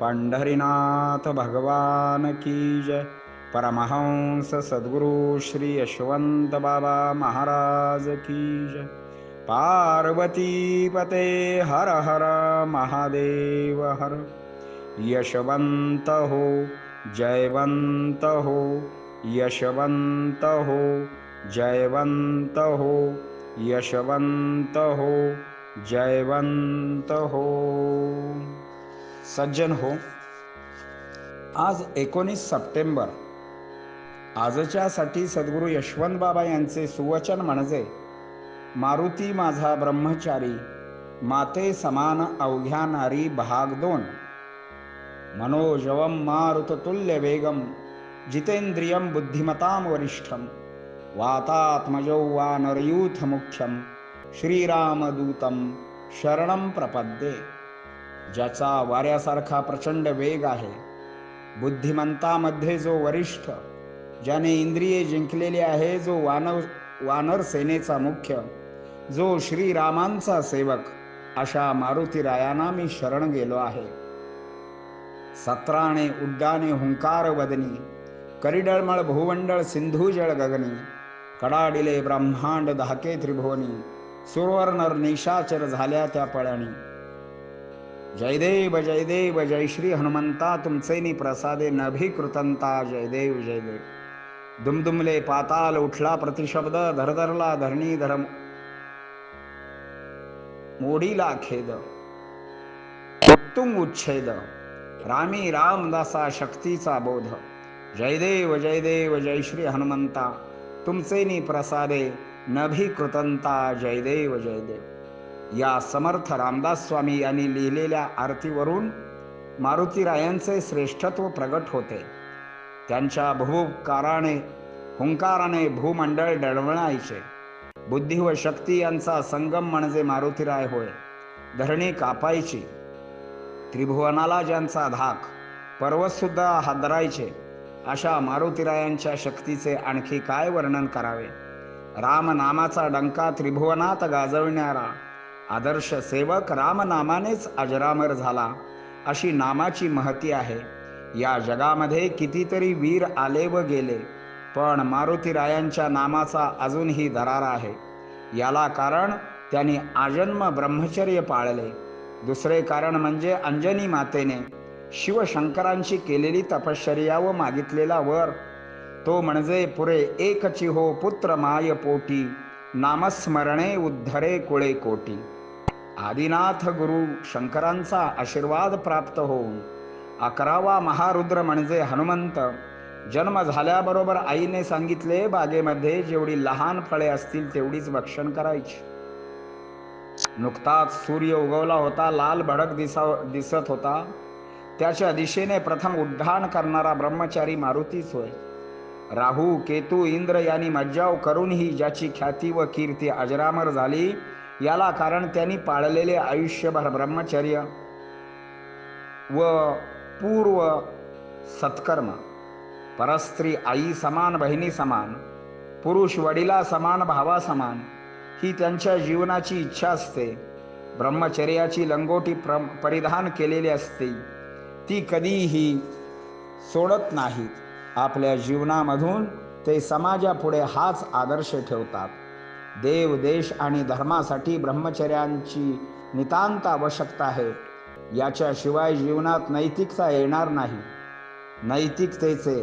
पंढरीनाथ भगवान की श्री यशवंत बाबा महाराज की जय पार्वती पते हर हर महादेव हर यशवंत हो जयवंत हो जयवंत हो सज्जन हो. आज एकोणीस सप्टेंबर. आजच्यासाठी सद्गुरू यशवंत बाबा यांचे सुवचन म्हणजे मारुती माझा ब्रह्मचारी माते समान अवघ्या नारी भाग दोन. मनोजवम मारुततुल्य वेगम जितेंद्रियम बुद्धिमताम वरिष्ठम वातात्मजौ वा नरयूथ मुख्यम श्रीरामदूतम शरणम प्रपद्ये. ज्याचा वाऱ्यासारखा प्रचंड वेग आहे. बुद्धिमंतामध्ये जो वरिष्ठ ज्याने इंद्रिये जिंकलेली आहे जो वानर वानर सेनेचा मुख्य जो श्रीरामांचा सेवक अशा मारुतीरायांना मी शरण गेलो आहे. सत्राणे उड्डाणे हुंकार वदनी करिडळमळ भूमंडळ सिंधूजळ गगनी कडाडिले ब्रह्मांड धाके त्रिभुवनी सुरवर्णर निशाचर झाल्या त्या पळणी जयदेव जयदेव जय श्री हनुमंता तुमचे प्रसादे नभिकृतंता जयदेव जयदेव। दुमदुमले पाताल उठला प्रतिशब्द धरधरला धरणी धरम मोडीला खेद। उत्तुंग उच्छेद। रामी रामदासा शक्तीचा बोध। जयदेव जयदेव जय श्री हनुमंता तुमचे प्रसादे नभिकृतंता जयदेव जयदेव। या समर्थ रामदास स्वामी यांनी लिहिलेल्या आरतीवरून मारुतीरायांचे श्रेष्ठत्व प्रगट होते. त्यांच्या भूकाराने हुंकाराने भूमंडळ डळवणायचे बुद्धी व शक्ती यांचा संगम म्हणजे मारुतीराय होय. धरणी कापायची. त्रिभुवनाला ज्यांचा धाक पर्वतसुद्धा हादरायचे. अशा मारुतीरायांच्या शक्तीचे आणखी काय वर्णन करावे? राम नामाचा डंका त्रिभुवनात गाजवणारा आदर्श सेवक रामनामानेच अजरामर झाला. अशी नामाची महती आहे. या जगामध्ये कितीतरी वीर आले व गेले पण मारुतीरायांच्या नामाचा अजूनही दरार आहे. याला कारण त्यांनी आजन्म ब्रह्मचर्य पाळले. दुसरे कारण म्हणजे अंजनी मातेने शिवशंकरांची केलेली तपश्चर्या व मागितलेला वर. तो म्हणजे पुरे एकचिहो पुत्र माय पोटी नामस्मरणे उद्धरे कुळे कोटी. आदिनाथ गुरु शंकरांचा आशीर्वाद प्राप्त होऊन अकरावा महारुद्र म्हणजे हनुमंत. जन्म झाल्याबरोबर आईने सांगितले बागेमध्ये जेवढी लहान फळे असतील तेवढीच भक्षण करायची. नुकताच सूर्य उगवला होता लाल भडक दिसा दिसत होता. त्याच्या दिशेने प्रथम उड्डाण करणारा ब्रह्मचारी मारुतीच होय. राहू केतू इंद्र यांनी मज्जाव करूनही ज्याची ख्याती व कीर्ती अजरामर झाली याला कारण त्यांनी पाळलेले आयुष्यभर ब्रह्मचर्य व पूर्व सत्कर्म. परस्त्री आई समान बहिणी समान पुरुष वडिला समान भावा समान ही त्यांच्या जीवनाची इच्छा असते. ब्रह्मचर्याची लंगोटी प्र परिधान केलेली असते. ती कधीही सोडत नाहीत. आपल्या जीवनामधून ते समाजापुढे हाच आदर्श ठेवतात. देव देश आणि धर्मासाठी ब्रह्मचर्यांची नितांत आवश्यकता आहे. याच्याशिवाय जीवनात नैतिकता येणार नाही. नैतिकतेचे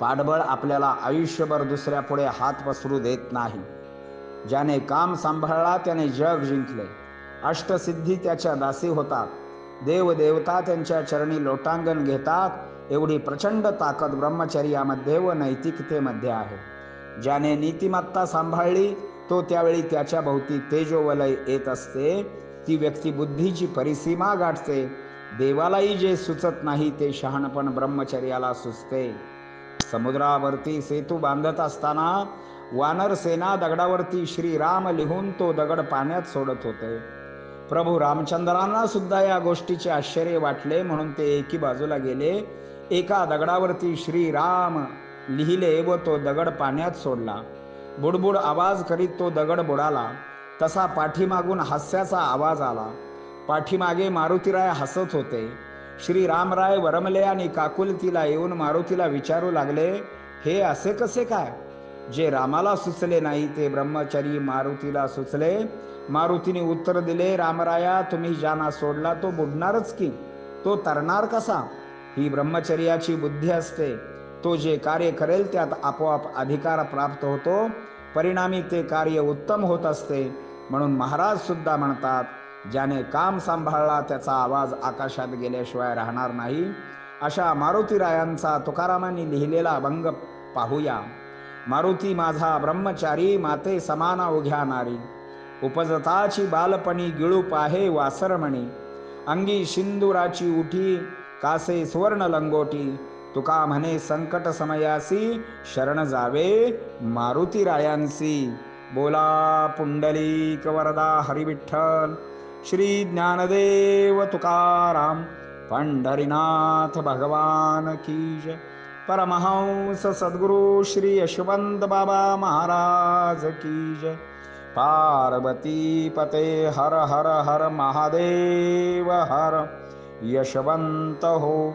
पाठबळ आपल्याला आयुष्यभर दुसऱ्यापुढे हात पसरू देत नाही. ज्याने काम सांभाळला त्याने जग जिंकले. अष्टसिद्धी त्याच्या दासी होतात. देवदेवता त्यांच्या चरणी लोटांगण घेतात. एवढी प्रचंड ताकद ब्रह्मचर्यामध्ये व नैतिकतेमध्ये आहे. ज्याने नीतिमत्ता सांभाळली तो त्यावेळी त्याच्या भोवती तेजोवलय येत असते. ती व्यक्ती बुद्धीची परिसीमा गाठते. देवालाही जे सुचत नाही ते शहाणपण ब्रह्मचर्याला सुचते. समुद्रावरती सेतू बांधत असताना वानर सेना दगडावरती श्रीराम लिहून तो दगड पाण्यात सोडत होते. प्रभू रामचंद्रांना सुद्धा या गोष्टीचे आश्चर्य वाटले म्हणून ते एकी बाजूला गेले. एका दगडावरती श्रीराम लिहिले व तो दगड पाण्यात सोडला. बुडबुड आवाज करीत तो दगड बुडाला. तसा पाठीमागून हास्याचा आवाज आला. पाठीमागे मारुतीराय हसत होते. श्री रामराय वरमले आणि काकुलतीला येऊन मारुतीला विचारू लागले हे असे कसे काय? जे रामाला सुचले नाही ते ब्रह्मचारी मारुतीला सुचले. मारुतीने उत्तर दिले रामराया तुम्ही ज्यांना सोडला तो बुडणारच की? तो तरणार कसा? ही ब्रह्मचर्याची बुद्धी असते. तो जे कार्य करेल त्यात आपोआप अधिकार प्राप्त होतो. परिणामी ते कार्य उत्तम होत असते. म्हणून महाराज सुद्धा म्हणतात ज्याने काम सांभाळला त्याचा आवाज आकाशात गेल्याशिवाय राहणार नाही. अशा मारुतीरायांचा तुकारामांनी लिहिलेला अभंग पाहूया. मारुती माझा ब्रह्मचारी माते समाना उघ्या नारी. उपजताची बालपणी गिळूप आहे वासरमणी. अंगी सिंदुराची उठी कासे सुवर्ण लंगोटी. तुका म्हणे संकट समयासी शरण जावे मारुती रायांसी. बोला पुंडलिक वरदा हरिविठ्ठल. श्री ज्ञानदेव तुकाराम पंढरीनाथ भगवान की जय. परमहंस सद्गुरु श्री यशवंत बाबा महाराज की जय. पार्वती पते हर हर हर महादेव हर. यशवंत हो